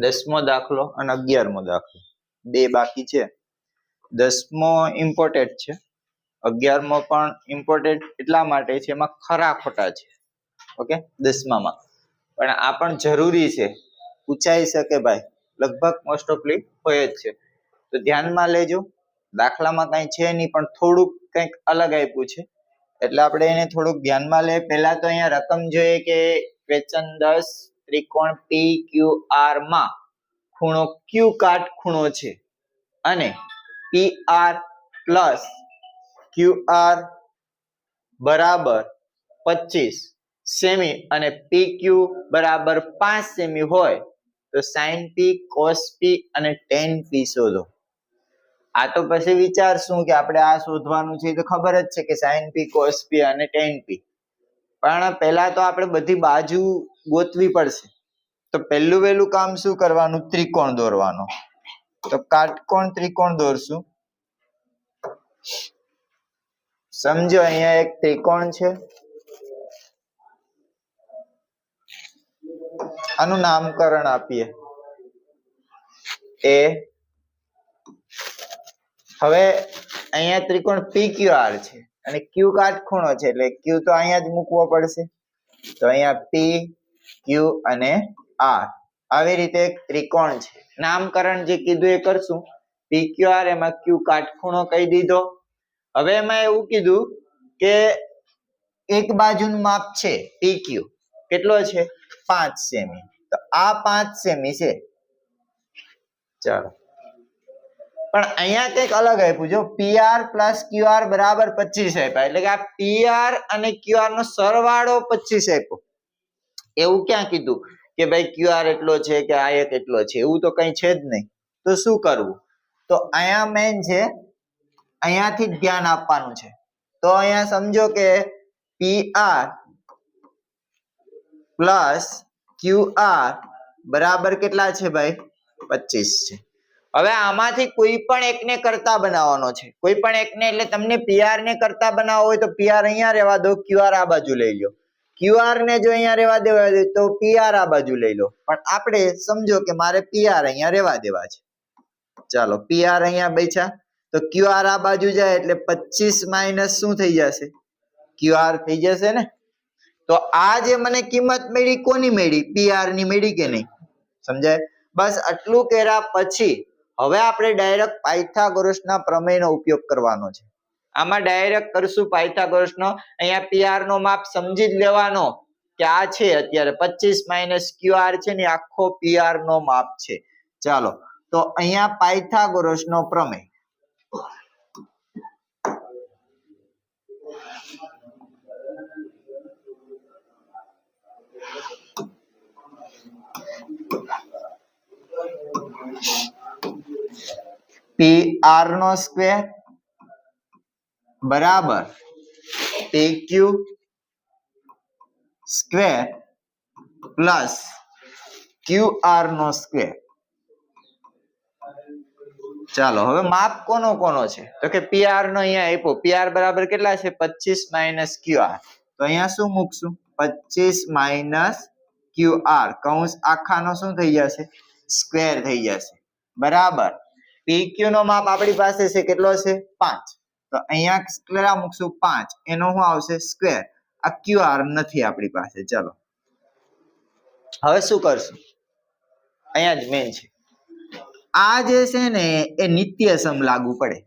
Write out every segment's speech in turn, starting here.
દસમો દાખલો અને અગિયારમો દાખલો. બે બાકી છે. દસમો ઇમ્પોર્ટેન્ટ છે. અગિયારમો પણ ઇમ્પોર્ટેન્ટ એટલા માટે છે એમાં ખરા ખોટા છે. ઓકે દસમામાં. પણ આ પણ જરૂરી છે. પૂછાઈ શકે ભાઈ. લગભગ મોસ્ટ ઓફલી હોય જ છે. તો ધ્યાનમાં લેજો. દાખલામાં કાંઈ છે નહીં, પણ થોડુંક કંઈક અલગ આપ્યું છે. એટલે આપણે એને થોડુંક ધ્યાનમાં લે પહેલા તો અહીંયા રકમ જોઈએ કે ક્વેશ્ચન દસ ત્રિકોણ પી ક્યુ માં ખૂણો ક્યુ કાટ ખૂણો છે. અને પી આર પ્લસ ક્યુ બરાબર પચીસ સેમી અને પી ક્યુ બરાબર પાંચ સેમી હોય તો સાઈન પી કોસ પી અને ટેન પી શોધો. આ તો પછી વિચારશું કે આપણે આ શોધવાનું છે તો ખબર જ છે કે સાઈન પી કોસ પી અને ટેન પી પણ પહેલા તો આપણે બધી બાજુ ગોતવી પડશે. તો પહેલું વહેલું કામ શું કરવાનું? ત્રિકોણ દોરવાનો. તો કાટકોણ ત્રિકોણ દોરશું? સમજો, અહીંયા એક ત્રિકોણ છે. આનું નામકરણ આપીએ. એ હવે અહીંયા ત્રિકોણ પી આર છે. અને ક્યુ કાટખૂણો છે, એટલે ક્યુ તો અહીંયા જ મૂકવો પડશે. તો અહીંયા પી ક્યુ અને આર આવી રીતે એક ત્રિકોણ છે. નામકરણ જે કીધું એ કરશું. પીક્યુઆર એમાં ક્યુ કાટખૂણો કહી દીધો. હવે એમાં એવું કીધું કે એક બાજુનું માપ છે પીક્યુ કેટલો છે? પાંચ સેમી. તો આ પાંચ સેમી છે. ચાલો. પણ અહીંયા કંઈક અલગ આપ્યું. જો પીઆર પ્લસ ક્યુઆર બરાબર પચીસ આપ્યા. એટલે કે આ પીઆર અને ક્યુઆર નો સરવાળો પચીસ આપ્યો. એવું ક્યાં કીધું? કે ભાઈ ક્યુઆર એટલો છે કે આ એક એટલો છે, એવું તો કઈ છે જ નહીં. તો શું કરવું? તો અહીંયા મેન છે, અહીંયાથી ધ્યાન આપવાનું છે. તો અહીંયા સમજો કે પીઆર પ્લસ ક્યુઆર બરાબર કેટલા છે ભાઈ? પચીસ છે. હવે આમાંથી કોઈ પણ એકને કરતા બનાવવાનો છે. કોઈ પણ એકને એટલે તમને પીઆર ને કરતા બનાવવો હોય તો પીઆર અહીંયા રહેવા દો ક્યુઆર આ બાજુ લઈ લો ક્યુઆર ને જો અહીંયા રહેવા દેવા હોય તો પીઆર આ બાજુ લઈ લો. પણ આપણે સમજો કે મારે પીઆર અહીંયા રહેવા દેવા છે. ચાલો પીઆર અહીંયા બેઠા. તો ક્યુઆર આ બાજુ જાય એટલે પચીસ માઇનસ શું થઈ જશે? ક્યુઆર થઈ જશે ને? તો આ જે મને કિંમત મળી, કોની મળી? પીઆરની મળી કે નહીં? સમજાય? બસ આટલું કર્યા પછી, હવે આપણે ડાયરેક્ટ પાયથાગોરસના પ્રમેયનો ઉપયોગ કરવાનો છે. આમાં ડાયરેક્ટ કરશું પાયથાગોરસનો. અહીંયા પીઆર નો માપ સમજી જ લેવાનો કે આ છે અત્યારે. પચીસ માઇનસ ક્યુઆર છે ને આખો પીઆર નો માપ છે. ચાલો, તો અહીંયા પાયથાગોરસનો પ્રમેય. પી આર નો સ્ક્વેર બરાબર. Q square plus Q R નો સ્ક્વેર ચાલો, હવે માપ કોનો કોનો છે? તો કે પી આર નો અહીંયા આપ્યો. પી આર બરાબર કેટલા છે? પચીસ માઇનસ ક્યુ આર તો અહીંયા શું મૂકશું? પચીસ માઇનસ ક્યુ આર કૌંસ આખાનો શું થઈ જશે? સ્ક્વેર થઈ જશે. બરાબર. પીક્યુ નો માપ આપણી પાસે છે? કેટલો છે? પાંચ. તો અહીંયા કેટલા મૂકશું પાંચ. એનો શું આવશે? સ્ક્વેર આ QR નથી આપણી પાસે. ચલો. હવે શું કરશું? અહીંયા જ મેન છે. આ જે છે ને, એ નિત્યસમ લાગુ પડે.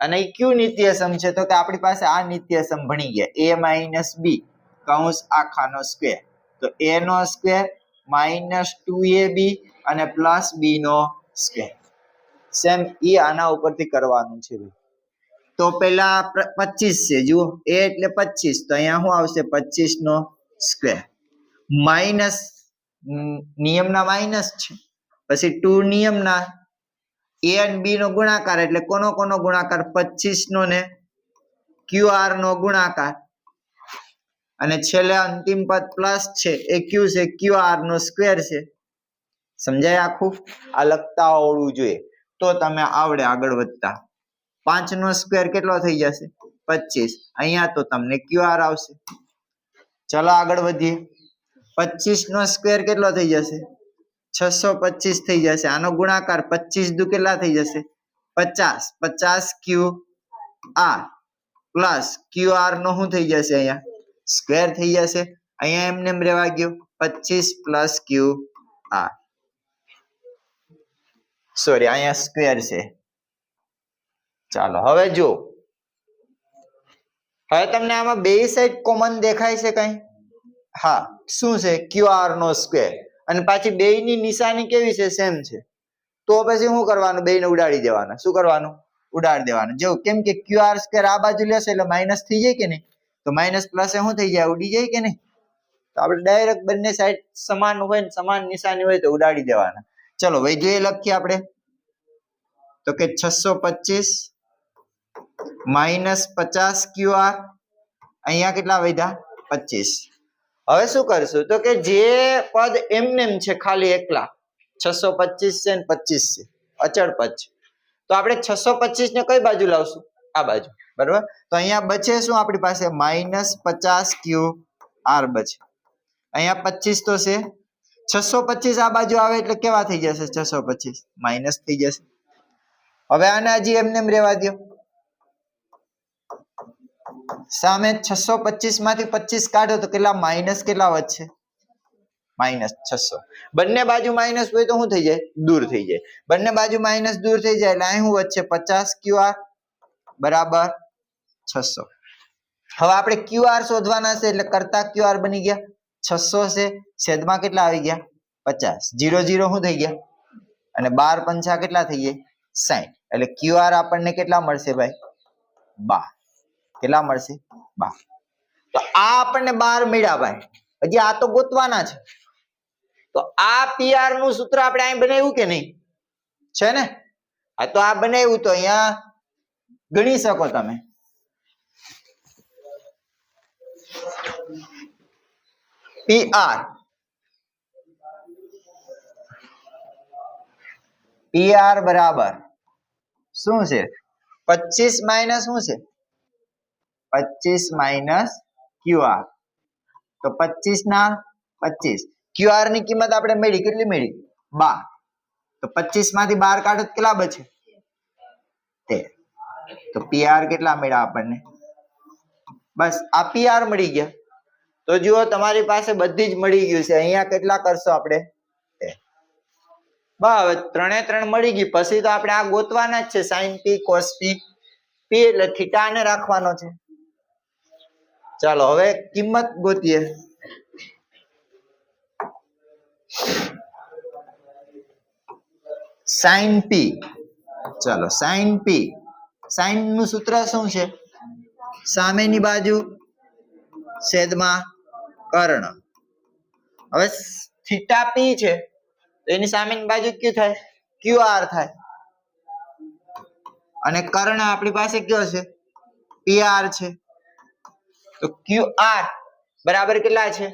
અને એ કયું નિત્યસમ છે? તો કે આપણી પાસે આ નિત્યસમ ભણી ગયા. એ માઇનસ બી કૌંસ આખાનો સ્ક્વેર તો A no square minus two A B અને પ્લસ બી નો સ્ક્વેર સેમ એ આના ઉપરથી કરવાનું છે ભાઈ. તો પેલા પચીસ છે, જુઓ. એ એટલે પચીસ. તો અહીંયા શું આવશે? પચીસ નો સ્ક્વેર માઇનસ નિયમના માઇનસ છે. પછી ટુ નિયમના એ અને બી નો ગુણાકાર એટલે કોનો કોનો ગુણાકાર? પચીસ નો ને ક્યુ આર નો ગુણાકાર. અને છેલ્લે અંતિમ પદ પ્લસ છે. એ ક્યુ છે. ક્યુ આર નો સ્ક્વેર છે. સમજાય આખું? આ લખતા આવડવું જોઈએ. તો તમે આવડે આગળ વધતા. પાંચ નો સ્ક્વેર કેટલો થઈ જશે? પચીસ. અહીંયા તો તમને ક્યુ આર આવશે. ચલો આગળ વધીએ. પચીસ નો સ્ક્વેર કેટલો થઈ જશે? છસો પચીસ થઈ જશે. આનો ગુણાકાર પચીસ દુ કેટલા થઈ જશે? પચાસ. પચાસ Q R plus Q R નો શું થઈ જશે અહીંયા? સ્ક્વેર થઈ જશે. અહીંયા એમને એમ રહેવા ગયો પચીસ પ્લસ ક્યુ આર સોરી અહીંયા સ્ક્વેર છે. ચાલો, હવે જો હવે તમને આમાં બે સાઈડ કોમન દેખાય છે કઈ? હા, શું છે? ક્યુઆર નો સ્ક્વેર અને પાછી બે ની નિશાની કેવી છે? સેમ છે. તો પછી શું કરવાનું? બે ને ઉડાડી દેવાના. શું કરવાનું? ઉડાડી દેવાનું. જો, કેમ કે ક્યુઆર સ્કેર આ બાજુ લેશે એટલે માઇનસ થઈ જાય કે નહીં? તો માઇનસ પ્લસ શું થઈ જાય? ઉડી જાય કે નહીં? તો આપણે ડાયરેક્ટ બંને સાઈડ સમાન હોય ને સમાન નિશાની હોય તો ઉડાડી દેવાના. ચલો વૈધ્ય એ લખીએ આપણે. તો કે છસો પચીસ માઇનસ પચાસ ક્યુ આર. અહીંયા કેટલા વધ્યા? પચીસ. હવે શું કરશું? તો કે જે પદ એમને એમ છે, ખાલી એકલા. છસો પચીસ છે ને પચીસ છે. અચળ પદ છે. તો આપણે છસો પચીસ ને કઈ બાજુ લાવશું? આ બાજુ. બરોબર? તો અહીંયા બચે શું આપણી પાસે? માઇનસ પચાસ ક્યુ આર બચે. અહીંયા પચીસ તો છે. છસો પચીસ આ બાજુ આવે એટલે કેવા થઈ જશે? છસો પચીસ. માઇનસ થઈ જશે. હવે આને હજી એમને એમ રહેવા દો સામે છસો પચીસમાંથી પચીસ કાઢો તો કેટલા? માઇનસ કેટલા વધશે? માઇનસ છસો. બંને બાજુ માઇનસ હોય તો શું થઈ જાય? દૂર થઈ જાય. બંને બાજુ માઇનસ દૂર થઈ જાય એટલે અહીં શું વધશે? પચાસ ક્યુઆર બરાબર છસો. હવે આપણે ક્યુઆર શોધવાના છે એટલે કરતા ક્યુઆર બની ગયા. છસો છે. છેદમાં કેટલા આવી ગયા? પચાસ. જીરો જીરો શું થઈ ગયા? અને બાર પંચા કેટલા થઈ ગયા? સાઈઠ. એટલે ક્યુઆર આપણને કેટલા મળશે ભાઈ? બાર. કેટલા મળશે? બાર. તો આ આપણને બાર મળ્યા ભાઈ. હજી આ તો ગોતવાના છે. તો આ પીઆરનું સૂત્ર આપણે અહીં બનાવ્યું કે નહીં? છે ને? આ તો આ બનાવ્યું તો અહીંયા ગણી શકો તમે. પીઆર પીઆર બરાબર. શું છે? પચીસ માઇનસ શું છે? પચીસ માઇનસ ક્યુઆર તો પચીસ ના પચીસ. ક્યુ ની કિંમત આપણે મેળવી. કેટલી મેળવી? બાર. તો પચીસમાંથી બાર કાઢો કેટલા બચે? તેર. તો પીઆર કેટલા મળ્યા આપણને? બસ, આ પીઆર મળી ગયા. તો જુઓ, તમારી પાસે બધી જ મળી ગયું છે. અહીંયા કેટલા કરશો આપણે? બા બસ ત્રણે ત્રણ મળી ગઈ. પછી તો આપણે આ ગોતવાના જ છે. સાઈન પી કોસ પી પી એટલે થીટા ને રાખવાનો છે. ચાલો, હવે કિંમત ગોતીએ. સાઈન પી ચાલો સાઈન પી સાઈનનું સૂત્ર શું છે? સામેની બાજુ છેદમાં કર્ણ. હવે થીટા પી છે, તો એની સામેની બાજુ કયું થાય? ક્યુ આર થાય. અને કર્ણ આપણી પાસે કયો છે? પી આર છે. તો ક્યુ બરાબર કેટલા છે?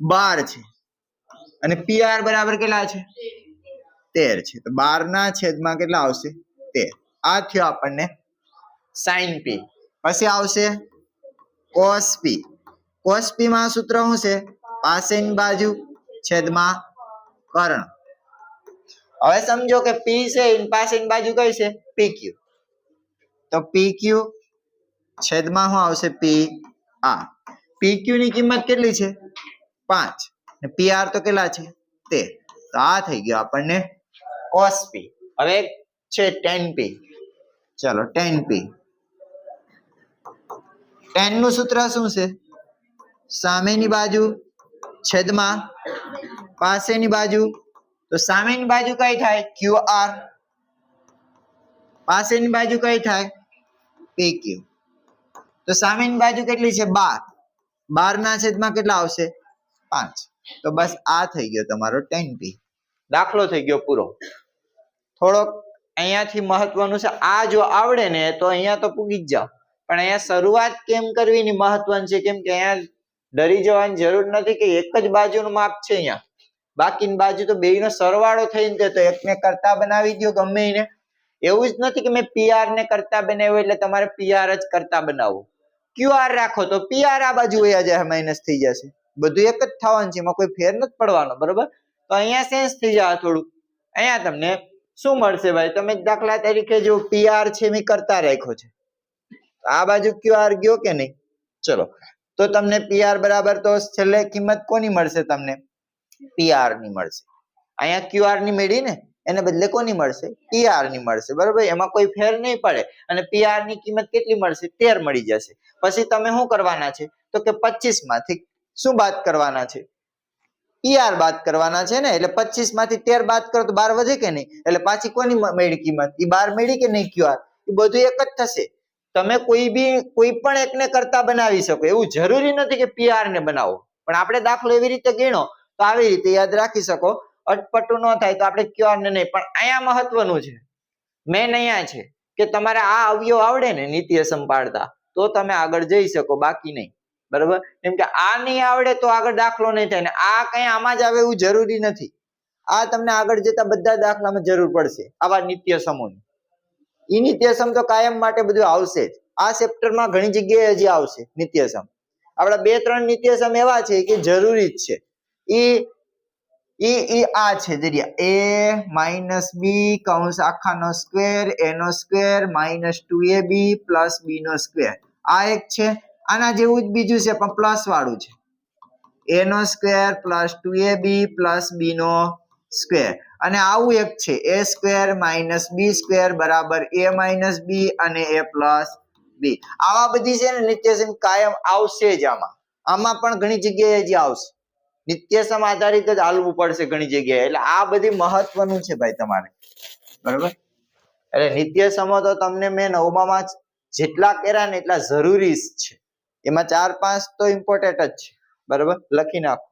બાર છે. અને પી બરાબર કેટલા છે? તેર છે. તો બારના છેદમાં કેટલા આવશે? તેર. આ થયો આપણને સાઈન પી પછી આવશે કોસ પી કોસ પી માં સૂત્ર શું છે? પાસેની બાજુ છેદમાં કર્ણ. હવે સમજો કે પી છે ઇન પાસેની બાજુ કઈ છે? પી ક્યુ તો પી ક્યુ છેદમાં શું આવશે? પી આર પી ક્યુ ની કિંમત કેટલી છે? પાંચ. ને પી આર તો કેટલા છે? તે. તો આ થઈ ગયો આપણને કોસ પી હવે છે ટેન પી ચલો ટેન પી ટેનનું સૂત્ર શું છે? સામેની બાજુ છેદમાં પાસેની બાજુ. તો સામેની બાજુ કઈ થાય? ક્યુ આર પાસેની બાજુ કઈ થાય? પી ક્યુ તો સામેની બાજુ કેટલી છે? બાર. બાર ના છેદમાં કેટલા આવશે? પાંચ. તો બસ આ થઈ ગયો તમારો ટેન પી દાખલો થઈ ગયો પૂરો. થોડોક અહીંયાથી મહત્વનું છે, આ જો આવડે ને તો અહીંયા તો પૂગી જ જાઓ. પણ અહીંયા શરૂઆત કેમ કરવી ની મહત્વની છે? કેમ કે અહીંયા ડરી જવાની જરૂર નથી કે એક જ બાજુનું માપ છે અહીંયા. બાકીની બાજુ તો બેયનો સરવાળો થઈને તે તો એકને કરતા બનાવી દો ગમે એને. એવું જ નથી કે મેં પીઆર ને કરતા બનાવ્યો એટલે તમારે પીઆર જ કરતા બનાવવો. ક્યુઆર રાખો તો પીઆર આ બાજુ વયા જાય માઇનસ થઈ જશે. બધું એક જ થવાનું છે, એમાં કોઈ ફેર નથી પડવાનો, બરોબર? તો અહીંયા સેન્સ થઈ જાય થોડું અહીંયા તમને શું મળશે ભાઈ? તમે દાખલા તરીકે જો પીઆર છે મેં કરતા રાખ્યો છે. આ બાજુ ક્યુઆર ગયો કે નહીં? ચલો. તો તમને પીઆર બરાબર તો છેલ્લે કિંમત કોની મળશે તમને? પીઆરની મળશે. અહીંયા ક્યુઆરની મેળવી ને? એને બદલે કોની મળશે? પીઆરની મળશે, બરાબર? એમાં કોઈ ફેર નહીં પડે. અને પીઆરની કિંમત કેટલી મળશે? તેર મળી જશે. પછી તમે શું કરવાના છે? તો કે પચીસમાંથી શું બાદ કરવાના છે? પીઆર બાદ કરવાના છે ને? એટલે પચીસમાંથી તેર બાદ કરો તો બાર વધે કે નહીં? એટલે પાછી કોની મેળી કિંમત? એ બાર મળી કે નહીં ક્યુઆર એ બધું એક જ થશે. તમે કોઈ બી, કોઈ પણ એકને કરતા બનાવી શકો. એવું જરૂરી નથી કે પીઆર ને બનાવો. પણ આપણે દાખલો એવી રીતે ગણો, તો આવી રીતે યાદ રાખી શકો. અટપટું ન થાય તો આપણે ક્યુઆર ને નહીં. પણ અહીંયા મહત્વનું છે. મેન અહીંયા છે કે તમારે આ અવયવ આવડે ને નીતિય સંભાળતા તો તમે આગળ જઈ શકો, બાકી નહીં. બરાબર? કેમ કે આ નહીં આવડે તો આગળ દાખલો નહીં થાય ને આ કઈ આમાં જ આવે એવું જરૂરી નથી. આ તમને આગળ જતા બધા દાખલામાં જરૂર પડશે, આવા નિત્ય સમૂહની એ નિત્યસમ તો કાયમ માટે બધું આવશે જ. આ ચેપ્ટરમાં ઘણી જગ્યાએ હજી આવશે નિત્યસમ આપણા બે ત્રણ નિત્યસમ એવા છે કે જરૂરી જ છે. ઈ ઈ એ આ છે જરિયા એ માઇનસ બી કૌંસ આખાનો સ્ક્વેર, એનો square, minus two A B, plus B no square. આ એક છે. આના જેવું જ બીજું છે, પણ પ્લસ વાળું છે. એનો square plus two A B plus B no square. અને આવું એક છે. A square minus B square બરાબર એ માઇનસ બી અને એ પ્લસ બી. આવા બધી છે ને નિત્યસમ કાયમ આવશે જ આમાં. આમાં પણ ઘણી જગ્યાએ જ આવશે. નિત્યસમ આધારિત જ હાલવું પડશે ઘણી જગ્યાએ. એટલે આ બધી મહત્વનું છે ભાઈ તમારે. બરોબર? એટલે નિત્યસમો તો તમને મેં નવમામાં જેટલા કર્યા ને એટલા જરૂરી છે. એમાં ચાર પાંચ તો ઇમ્પોર્ટન્ટ જ છે. બરોબર? લખી નાખો.